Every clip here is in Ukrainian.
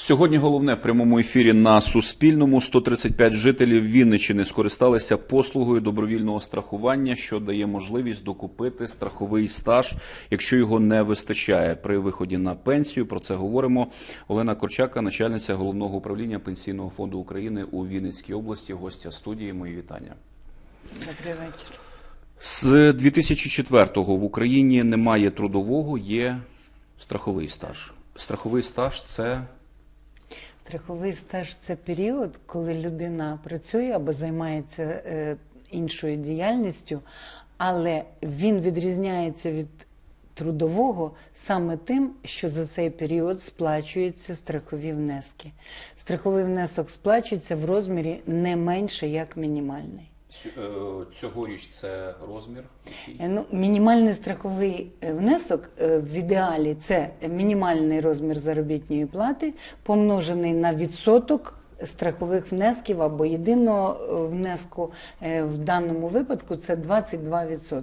Сьогодні головне в прямому ефірі на Суспільному. 135 жителів Вінниччини скористалися послугою добровільного страхування, що дає можливість докупити страховий стаж, якщо його не вистачає при виході на пенсію. Про це говоримо. Олена Корчака, начальниця головного управління Пенсійного фонду України у Вінницькій області, гостя студії. Мої вітання. Добрий вечір. З 2004-го в Україні немає трудового, є страховий стаж. Страховий стаж це Страховий стаж це період, коли людина працює або займається е, іншою діяльністю, але він відрізняється від трудового саме тим, що за цей період сплачуються страхові внески. Страховий внесок сплачується в розмірі не менше як мінімальний. Цьогоріч це розмір. Е, Ну, мінімальний страховий е, внесок е, в ідеалі це мінімальний розмір заробітної плати, помножений на відсоток страхових внесків або єдиного е, внеску е, в даному випадку це 22%.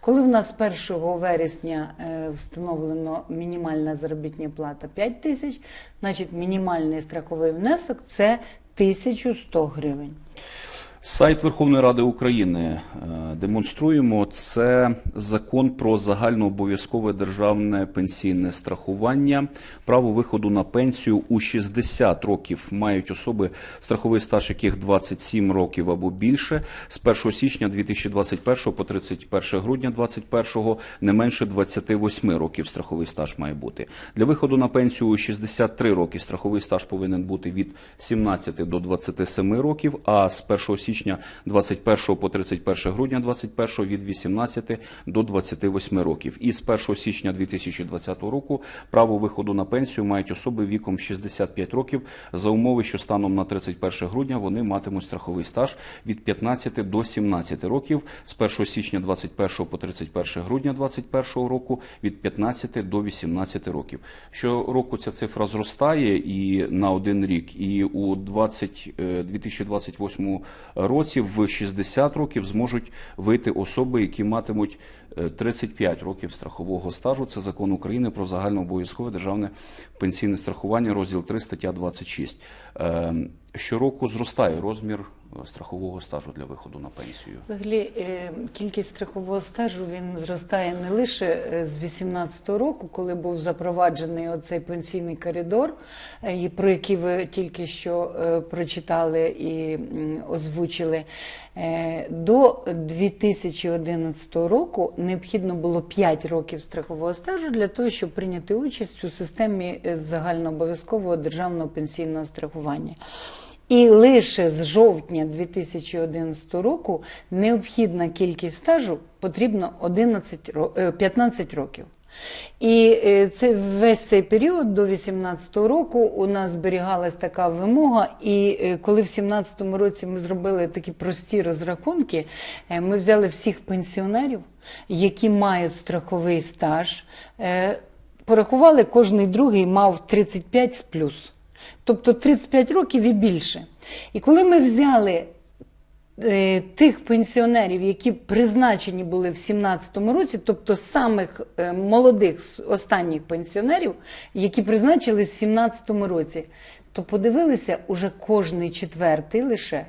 Коли в нас 1 вересня е, встановлено мінімальна заробітня плата 5 тисяч, значить мінімальний страховий внесок це 1100 гривень. Сайт Верховної Ради України е, демонструємо. Це закон про загальнообов'язкове державне пенсійне страхування. Право виходу на пенсію у 60 років мають особи, страховий стаж яких 27 років або більше. З 1 січня 2021 по 31 грудня 2021 не менше 28 років страховий стаж має бути. Для виходу на пенсію у 63 роки страховий стаж повинен бути від 17 до 27 років, а з 1 січня 21 по 31 грудня 21 від 18 до 28 років. І з 1 січня 2020 року право виходу на пенсію мають особи віком 65 років за умови, що станом на 31 грудня вони матимуть страховий стаж від 15 до 17 років, з 1 січня 21 по 31 грудня 2021 року від 15 до 18 років. Щороку ця цифра зростає і на один рік, і у 20, е, 2028 році в 60 років зможуть вийти особи, які матимуть е, 35 років страхового стажу. Це закон України про загальнообов'язкове державне пенсійне страхування, розділ 3, стаття 26. Е, Щороку зростає розмір е, страхового стажу для виходу на пенсію. Взагалі, е, кількість страхового стажу він зростає не лише е, з 18-го року, коли був запроваджений оцей пенсійний коридор, е, про який ви тільки що е, прочитали і озвучили. Е, До 2011 року необхідно було 5 років страхового стажу для того, щоб прийняти участь у системі е, загальнообов'язкового державного пенсійного страхування. І лише з жовтня 2011 року необхідна кількість стажу потрібно 11, ро- е, 15 років. І е, це весь цей період до 2018 року у нас зберігалась така вимога. І е, коли в 2017 році ми зробили такі прості розрахунки, ми взяли всіх пенсіонерів, які мають страховий стаж, порахували, кожний другий мав 35 з плюс. Тобто 35 років і більше. І коли ми взяли е, тих пенсіонерів, які призначені були в 2017 році, тобто самих е, молодих останніх пенсіонерів, які призначились в 2017 році, то подивилися, уже кожний четвертий лише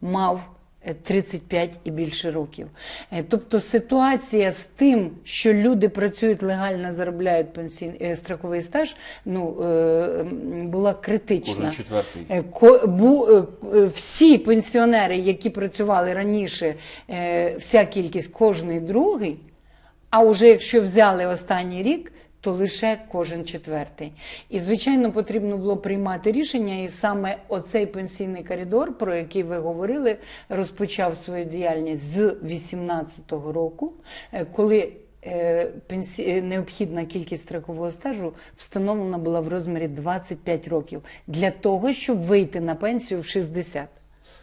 мав 35 і більше років. Е, Тобто ситуація з тим, що люди працюють легально, заробляють пенсій, е, страховий стаж, ну, е, була критична. Е, е, е, Всі пенсіонери, які працювали раніше, е, вся кількість кожний другий, а вже якщо взяли останній рік, то лише кожен четвертий. І, звичайно, потрібно було приймати рішення, і саме оцей пенсійний коридор, про який ви говорили, розпочав свою діяльність з 2018 року, е, коли е, е, необхідна кількість страхового стажу встановлена була в розмірі 25 років для того, щоб вийти на пенсію в 60.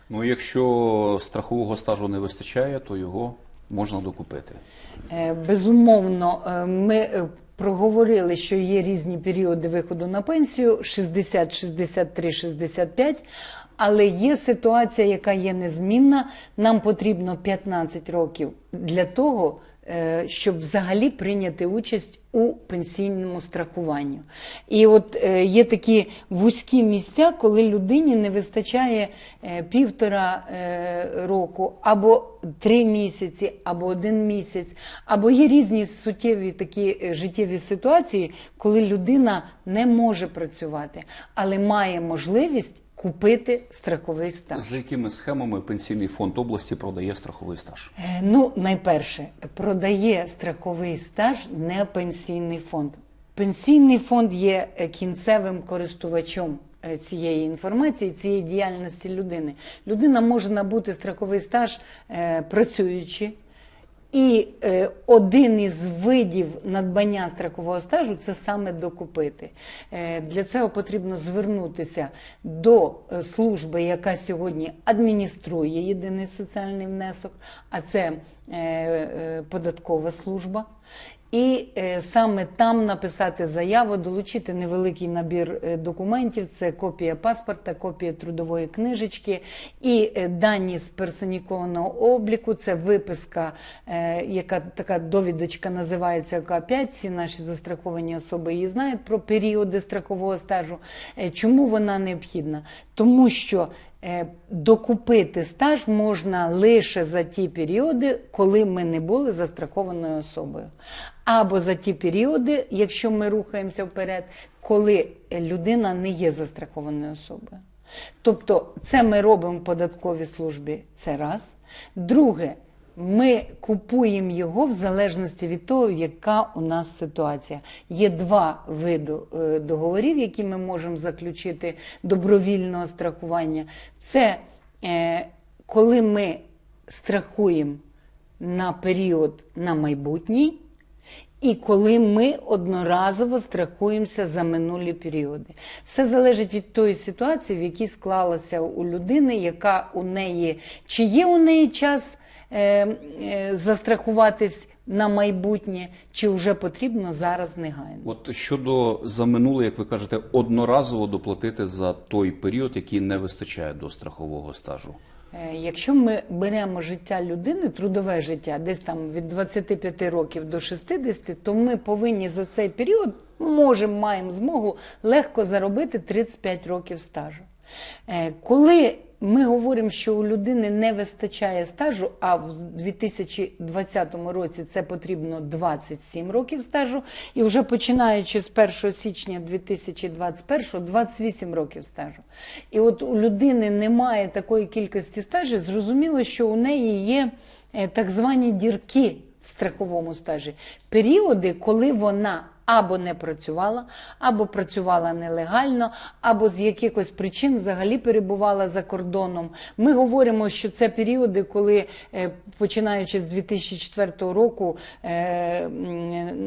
Ну, якщо страхового стажу не вистачає, то його можна докупити. Безумовно, ми проговорили, що є різні періоди виходу на пенсію 60, 63, 65. Але є ситуація, яка є незмінна. Нам потрібно 15 років для того, щоб взагалі прийняти участь у пенсійному страхуванні. І от е, є такі вузькі місця, коли людині не вистачає е, півтора е, року, або три місяці, або один місяць, або є різні суттєві такі е, життєві ситуації, коли людина не може працювати, але має можливість купити страховий стаж. За якими схемами пенсійний фонд області продає страховий стаж? Е, Ну, найперше, продає страховий стаж не пенсійний фонд. Пенсійний фонд є е, кінцевим користувачем е, цієї інформації, цієї діяльності людини. Людина може набути страховий стаж працюючи. І е, один із видів надбання страхового стажу це саме докупити. Е, для цього потрібно звернутися до е, служби, яка сьогодні адмініструє єдиний соціальний внесок, а це податкова служба. І е, саме там написати заяву, долучити невеликий набір е, документів: це копія паспорта, копія трудової книжечки і е, дані з персонікованого обліку. Це виписка, е, яка така довідочка називається ОК-5. Всі наші застраховані особи її знають про періоди страхового стажу. Е, Чому вона необхідна? Тому що Е, Докупити стаж можна лише за ті періоди, коли ми не були застрахованою особою, або за ті періоди, якщо ми рухаємося вперед, коли людина не є застрахованою особою. Тобто, це ми робимо в податковій службі. Це раз. Друге, ми купуємо його в залежності від того, яка у нас ситуація. Є два види е, договорів, які ми можемо заключити добровільного страхування. Це е, коли ми страхуємо на період на майбутній, і коли ми одноразово страхуємося за минулі періоди. Все залежить від тої ситуації, в якій склалася у людини, яка у неї, чи є у неї час застрахуватись на майбутнє, чи вже потрібно зараз негайно. От щодо за минуле, як ви кажете, одноразово доплатити за той період, який не вистачає до страхового стажу. Е, Якщо ми беремо життя людини, трудове життя, десь там від 25 років до 60, то ми повинні за цей період можемо, маємо змогу легко заробити 35 років стажу. Е, Коли ми говоримо, що у людини не вистачає стажу, а в 2020 році це потрібно 27 років стажу, і вже починаючи з 1 січня 2021 28 років стажу. І от у людини немає такої кількості стажів, зрозуміло, що у неї є е, так звані дірки в страховому стажі, періоди, коли вона або не працювала, або працювала нелегально, або з якихось причин взагалі перебувала за кордоном. Ми говоримо, що це періоди, коли, е, починаючи з 2004 року, е,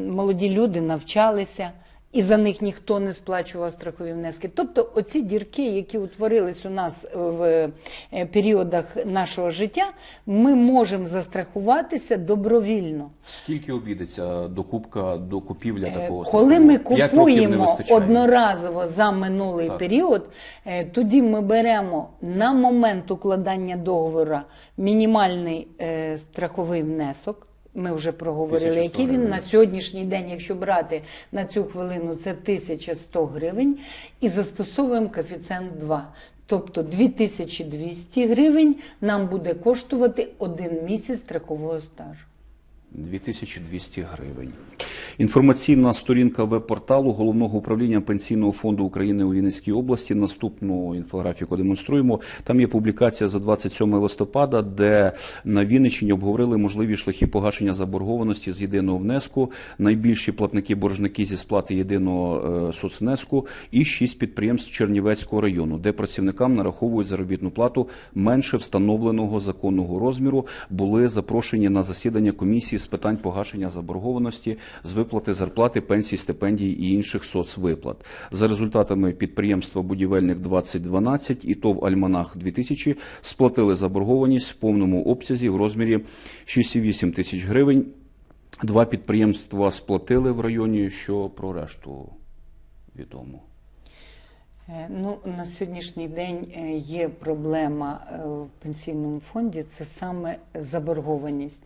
молоді люди навчалися. І за них ніхто не сплачував страхові внески. Тобто, оці дірки, які утворились у нас в е, періодах нашого життя, ми можемо застрахуватися добровільно. Скільки обійдеться докупка до купівля Е, такого Коли ми купуємо одноразово за минулий Так. період, е, тоді ми беремо на момент укладання договору мінімальний страховий внесок. Ми вже проговорили, які він на сьогоднішній день, якщо брати на цю хвилину, це 1100 гривень, і застосовуємо коефіцієнт 2. Тобто 2200 гривень нам буде коштувати один місяць страхового стажу. 2200 гривень. Інформаційна сторінка веб-порталу головного управління пенсійного фонду України у Вінницькій області. Наступну інфографіку демонструємо. Там є публікація за 27 листопада, де на Вінниччині обговорили можливі шляхи погашення заборгованості з єдиного внеску. Найбільші платники боржники зі сплати єдиного е, соцвнеску і шість підприємств Чернівецького району, де працівникам нараховують заробітну плату менше встановленого законного розміру. Були запрошені на засідання комісії з питань погашення заборгованості з виплати зарплати, пенсій, стипендій і інших соцвиплат. За результатами підприємства Будівельник 2012 і ТОВ Альманах 2000 сплатили заборгованість в повному обсязі в розмірі 6,8 тисяч гривень. Два підприємства сплатили в районі, що про решту відомо. Е, Ну, на сьогоднішній день е, є проблема е, в пенсійному фонді, це саме заборгованість.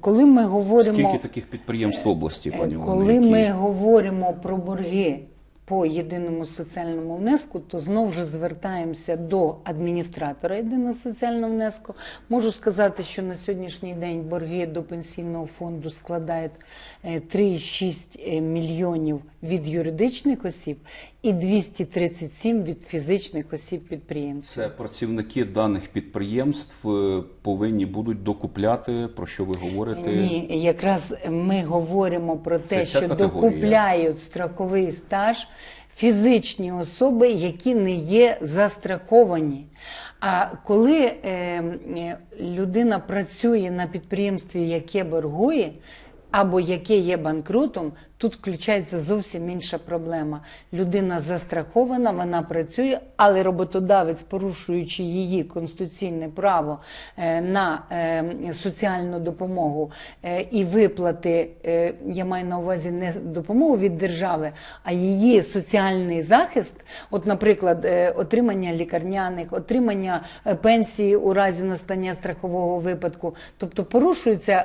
Коли ми говоримо, Скільки таких підприємств в області, пані коли які- ми говоримо про борги по єдиному соціальному внеску, то знову ж звертаємося до адміністратора єдиного соціального внеску. Можу сказати, що на сьогоднішній день борги до пенсійного фонду складають е, 3,6 мільйонів від юридичних осіб і 237 від фізичних осіб підприємців. Це працівники даних підприємств е, повинні будуть докупляти, про що ви говорите? Ні, якраз ми говоримо про те, що категорія. докупляють страховий стаж фізичні особи, які не є застраховані. А коли е, е, людина працює на підприємстві, яке боргує, або яке є банкрутом, тут включається зовсім інша проблема. Людина застрахована, вона працює, але роботодавець, порушуючи її конституційне право е, на е, соціальну допомогу е, і виплати, я маю на увазі не допомогу від держави, а її соціальний захист, от, наприклад, отримання лікарняних, отримання пенсії у разі настання страхового випадку, тобто порушуються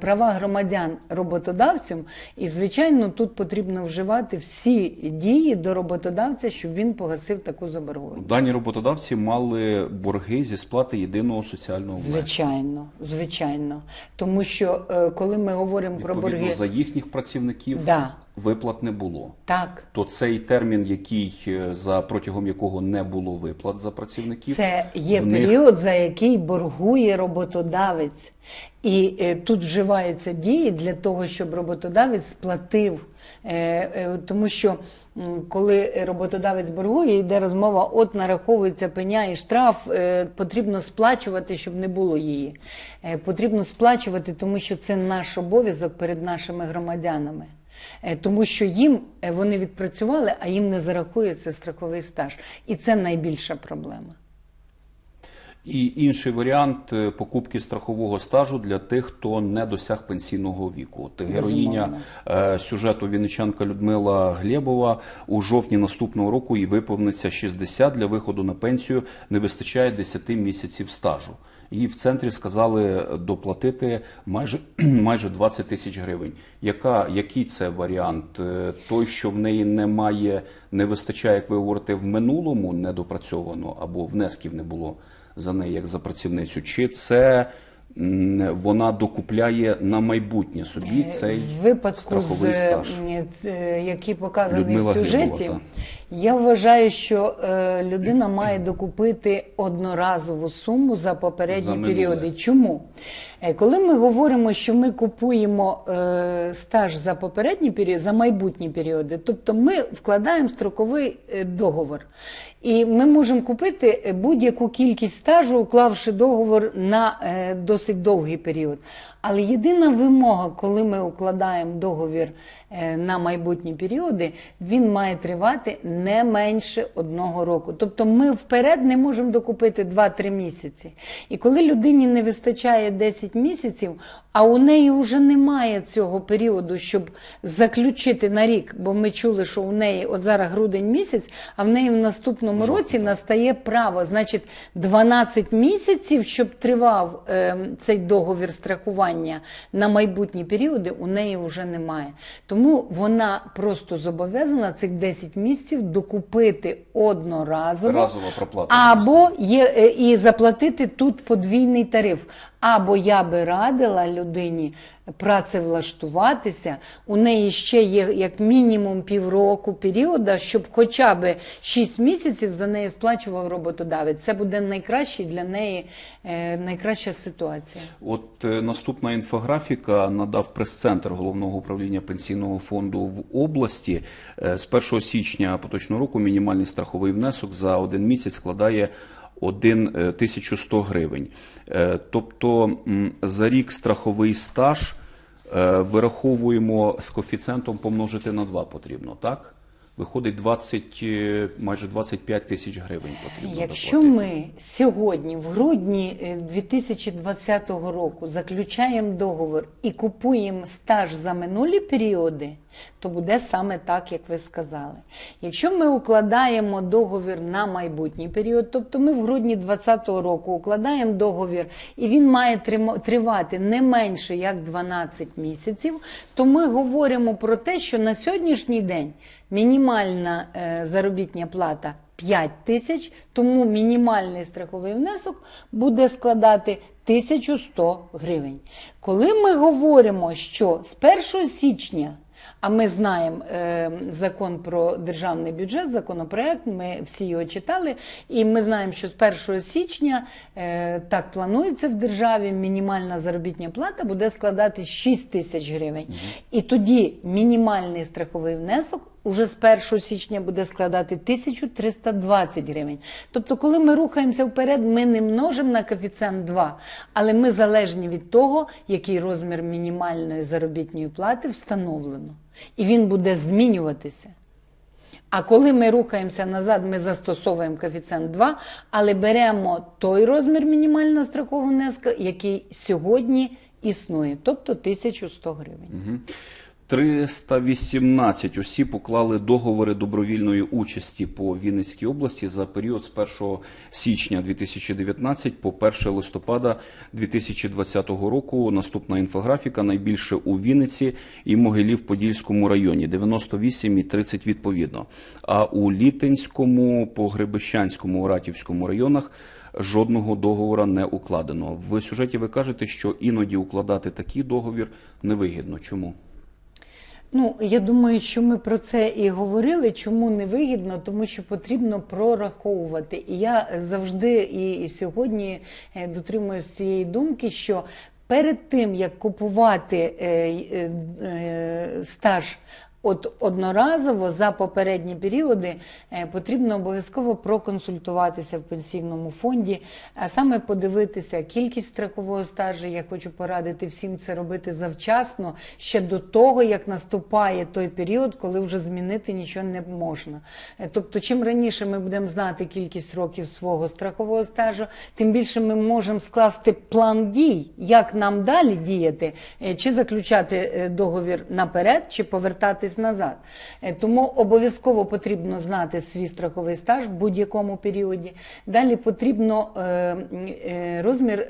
права громадян роботодавцям, і звичайно тут потрібно вживати всі дії до роботодавця, щоб він погасив таку заборгованість. Дані роботодавці мали борги зі сплати єдиного соціального внеску. Звичайно, звичайно, тому що е, коли ми говоримо про Відповідно, борги, за їхніх працівників Да. Виплат не було. так. То цей термін, який е, за протягом якого не було виплат за працівників, Це є них- період, за який боргує роботодавець. І е, тут вживаються дії для того, щоб роботодавець сплатив. Е, е, тому що коли роботодавець боргує, йде розмова, от нараховується пеня і штраф, е, потрібно сплачувати, щоб не було її. Е, потрібно сплачувати, тому що це наш обов'язок перед нашими громадянами. Е, Тому що їм е, вони відпрацювали, а їм не зарахується страховий стаж. І це найбільша проблема. І інший варіант е, покупки страхового стажу для тих, хто не досяг пенсійного віку. От героїня е, сюжету вінничанка Людмила Глєбова у жовтні наступного року їй виповниться 60 для виходу на пенсію. Не вистачає 10 місяців стажу. Їй в центрі сказали доплатити майже майже 20 тисяч гривень. Яка який це варіант? Е, Той, що в неї немає, не вистачає, як ви говорите, в минулому недопрацьовано або внесків не було за неї як за працівницю, чи це вона докупляє на майбутнє собі цей в випадку, з, страховий стаж? е, який показаний Людмила в сюжеті, Глібова, я вважаю, що е, людина має докупити одноразову суму за попередні За періоди. Чому? Е, Коли ми говоримо, що ми купуємо е, стаж за попередні періоди, за майбутні періоди, тобто ми вкладаємо строковий е, договор. І ми можемо купити е, будь-яку кількість стажу, уклавши договор на е, досить довгий період. Але єдина вимога, коли ми укладаємо договір е, на майбутні періоди, він має тривати не менше одного року. Тобто ми вперед не можемо докупити 2-3 місяці. І коли людині не вистачає 10 місяців, а у неї вже немає цього періоду, щоб заключити на рік, бо ми чули, що у неї от зараз грудень місяць, а в неї в наступному році настає право. Значить, 12 місяців, щоб тривав е, цей договір страхування на майбутні періоди, у неї вже немає. Тому вона просто зобов'язана цих 10 місяців докупити одноразово. Разова проплата. Або є е, і заплатити тут подвійний тариф. Або я би радила людині працевлаштуватися. У неї ще є як мінімум півроку періоду, щоб хоча б 6 місяців за неї сплачував роботодавець. Це буде найкращий для неї е, найкраща ситуація. От е, наступна інфографіка надав прес-центр головного управління пенсійного фонду в області. Е, З 1 січня поточного року мінімальний страховий внесок за один місяць складає 1 1100 гривень. Е, Тобто за рік страховий стаж е, вираховуємо з коефіцієнтом помножити на 2 потрібно, так? Виходить 20, е, майже 25 тисяч гривень потрібно Якщо доплатити. ми сьогодні, в грудні е, 2020 року, заключаємо договор і купуємо стаж за минулі періоди, то буде саме так, як ви сказали. Якщо ми укладаємо договір на майбутній період, тобто ми в грудні 2020 року укладаємо договір, і він має тривати не менше як 12 місяців, то ми говоримо про те, що на сьогоднішній день мінімальна е, заробітня плата 5 тисяч, тому мінімальний страховий внесок буде складати 1100 гривень. Коли ми говоримо, що з 1 січня а ми знаємо е, закон про державний бюджет, законопроект. Ми всі його читали, і ми знаємо, що з 1 січня е, так планується в державі. Мінімальна заробітня плата буде складати 6 тисяч гривень. І тоді мінімальний страховий внесок уже з 1 січня буде складати 1320 гривень. Тобто, коли ми рухаємося вперед, ми не множимо на коефіцієнт 2, але ми залежні від того, який розмір мінімальної заробітної плати встановлено. І він буде змінюватися. А коли ми рухаємося назад, ми застосовуємо коефіцієнт 2, але беремо той розмір мінімального страхового внеску, який сьогодні існує, тобто 1100 гривень. 318 осіб уклали договори добровільної участі по Вінницькій області за період з 1 січня 2019 по 1 листопада 2020 року. Наступна інфографіка найбільше у Вінниці і Могилів-Подільському районі 98 і 30 відповідно. А у Літинському, Погребищанському, Ратівському районах жодного договора не укладено. В сюжеті ви кажете, що іноді укладати такий договір невигідно. Чому? Ну, я думаю, що ми про це і говорили. Чому не вигідно? Тому що потрібно прораховувати. І я завжди і, сьогодні е, дотримуюсь цієї думки, що перед тим як купувати е, е, стаж. От одноразово за попередні періоди е, потрібно обов'язково проконсультуватися в пенсійному фонді, а саме подивитися кількість страхового стажу. Я хочу порадити всім це робити завчасно, ще до того, як наступає той період, коли вже змінити нічого не можна. Е, Тобто, чим раніше ми будемо знати кількість років свого страхового стажу, тим більше ми можемо скласти план дій, як нам далі діяти, е, чи заключати договір наперед, чи повертатись назад. Е, Тому обов'язково потрібно знати свій страховий стаж в будь-якому періоді. Далі потрібно е, е, розмір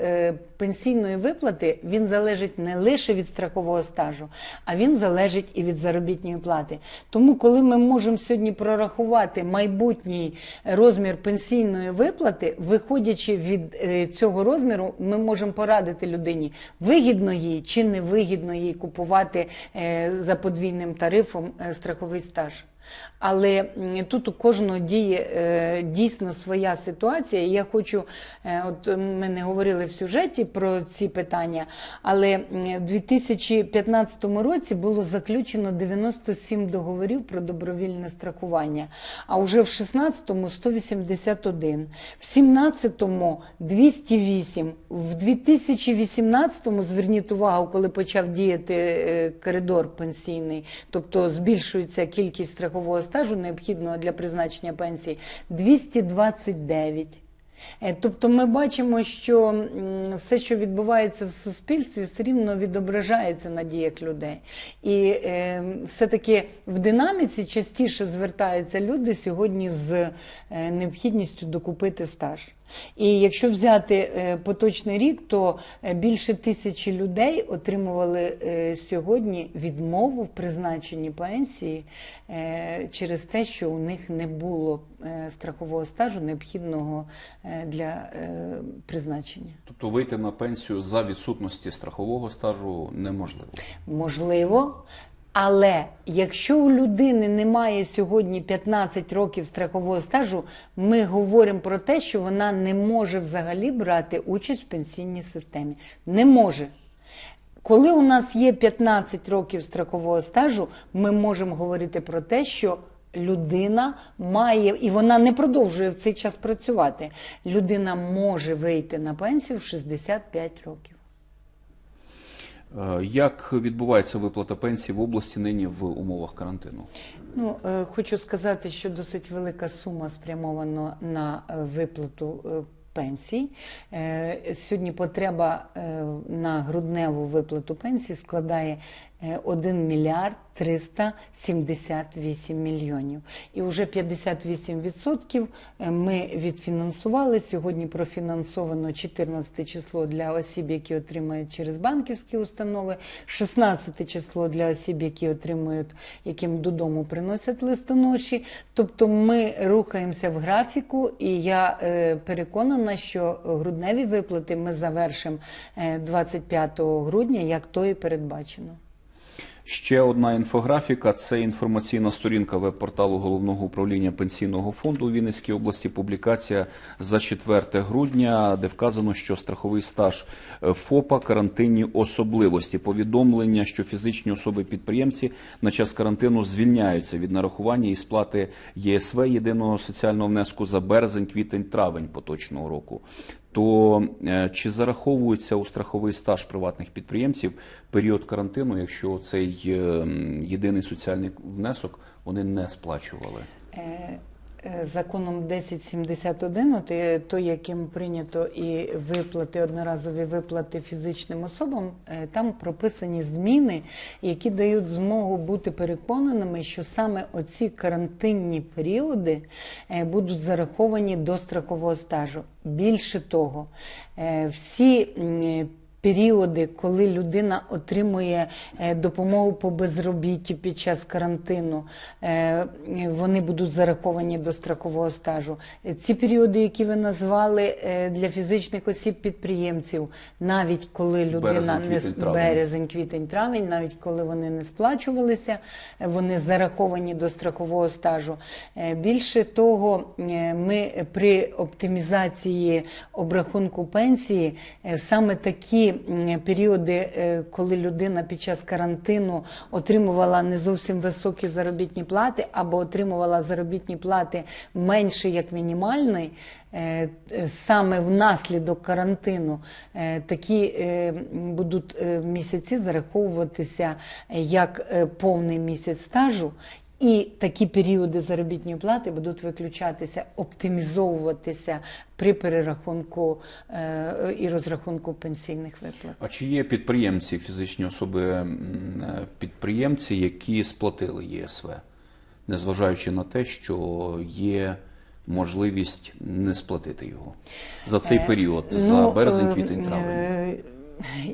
пенсійної виплати. Він залежить не лише від страхового стажу, а він залежить і від заробітної плати. Тому, коли ми можемо сьогодні прорахувати майбутній розмір пенсійної виплати, виходячи від цього розміру, ми можемо порадити людині, вигідно їй чи не вигідно їй купувати за подвійним тарифом е, страховий стаж. Але тут у кожного діє е, дійсно своя ситуація. Я хочу, е, от ми не говорили в сюжеті про ці питання, але в 2015 році було заключено 97 договорів про добровільне страхування, а вже в 16-му 181, в 17-му 208, в 2018-му, зверніть увагу, коли почав діяти е, коридор пенсійний, тобто збільшується кількість страхового стажу, необхідного для призначення пенсії, 229. Е, Тобто ми бачимо, що все, що відбувається в суспільстві, все рівно відображається на діях людей. І е, все-таки в динаміці частіше звертаються люди сьогодні з е, необхідністю докупити стаж. І якщо взяти е, поточний рік, то е, більше тисячі людей отримували е, сьогодні відмову в призначенні пенсії через те, що у них не було страхового стажу необхідного для призначення. Тобто вийти на пенсію за відсутності страхового стажу неможливо. Можливо. Але якщо у людини немає сьогодні 15 років страхового стажу, ми говоримо про те, що вона не може взагалі брати участь в пенсійній системі. Не може. Коли у нас є 15 років страхового стажу, ми можемо говорити про те, що людина має, і вона не продовжує в цей час працювати. Людина може вийти на пенсію в 65 років. Е, Як відбувається виплата пенсії в області нині в умовах карантину? Ну, е, хочу сказати, що досить велика сума спрямована на е, виплату пенсій. Сьогодні потреба на грудневу виплату пенсії складає 1 мільярд 378 мільйонів. І вже 58% ми відфінансували. Сьогодні профінансовано 14 число для осіб, які отримають через банківські установи, 16 число для осіб, які отримують, яким додому приносять листоноші. Тобто ми рухаємося в графіку, і я е, переконана, що грудневі виплати ми завершимо е, 25 грудня, як то і передбачено. Ще одна інфографіка це інформаційна сторінка веб-порталу головного управління пенсійного фонду у Вінницькій області. Публікація за 4 грудня, де вказано, що страховий стаж ФОПа карантинні особливості. Повідомлення, що фізичні особи-підприємці на час карантину звільняються від нарахування і сплати ЄСВ єдиного соціального внеску за березень, квітень, травень поточного року. То е, чи зараховується у страховий стаж приватних підприємців період карантину, якщо цей е, єдиний соціальний внесок вони не сплачували? Е, Законом 1071, от, е, той, яким прийнято і виплати, одноразові виплати фізичним особам, е, там прописані зміни, які дають змогу бути переконаними, що саме оці карантинні періоди будуть зараховані до страхового стажу. Більше того, всі періоди, коли людина отримує е, допомогу по безробіттю під час карантину, е, вони будуть зараховані до страхового стажу. Е, Ці періоди, які ви назвали для фізичних осіб підприємців, навіть коли людина не березень, квітень, травень, навіть коли вони не сплачувалися, вони зараховані до страхового стажу. Більше того, ми при оптимізації обрахунку пенсії саме такі періоди, е, коли людина під час карантину отримувала не зовсім високі заробітні плати або отримувала заробітні плати менше як мінімальний. е, е, Саме внаслідок карантину такі будуть місяці зараховуватися як повний місяць стажу, і такі періоди заробітної плати будуть виключатися, оптимізовуватися при перерахунку е, і розрахунку пенсійних виплат. А чи є підприємці, фізичні особи е, підприємці, які сплатили ЄСВ, незважаючи на те, що є можливість не сплатити його за цей Е, період, ну, за березень, квітень, травень?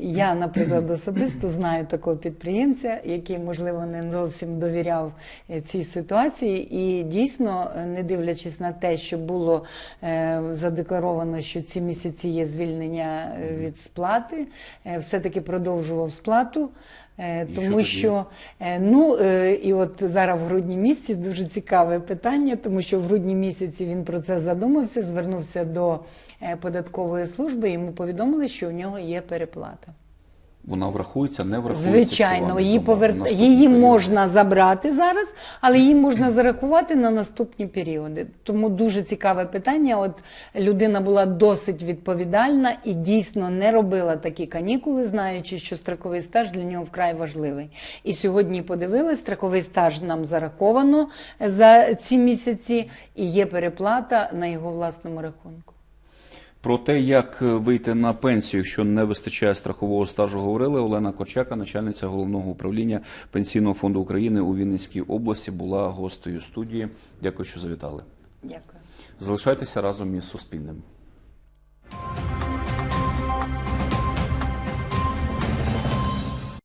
Я, наприклад, особисто знаю такого підприємця, який, можливо, не зовсім довіряв е, цій ситуації, і дійсно, е, не дивлячись на те, що було е, задекларовано, що ці місяці є звільнення від сплати, все-таки продовжував сплату. Е, Тому що Е, Ну е, і от зараз в грудні місяці дуже цікаве питання, тому що в грудні місяці він про це задумався, звернувся до податкової служби. Йому повідомили, що у нього є переплата. Вона врахується, не врахується? Звичайно, її повер... її період? можна забрати зараз, але її можна зарахувати на наступні періоди. Тому дуже цікаве питання. От людина була досить відповідальна і дійсно не робила такі канікули, знаючи, що страховий стаж для нього вкрай важливий. І сьогодні подивились, страховий стаж нам зараховано за ці місяці, і є переплата на його власному рахунку. Про те, як е, вийти на пенсію, якщо не вистачає страхового стажу, говорили Олена Корчака, начальниця головного управління Пенсійного фонду України у Вінницькій області, була гостею студії. Дякую, що завітали. Дякую. Залишайтеся разом із Суспільним.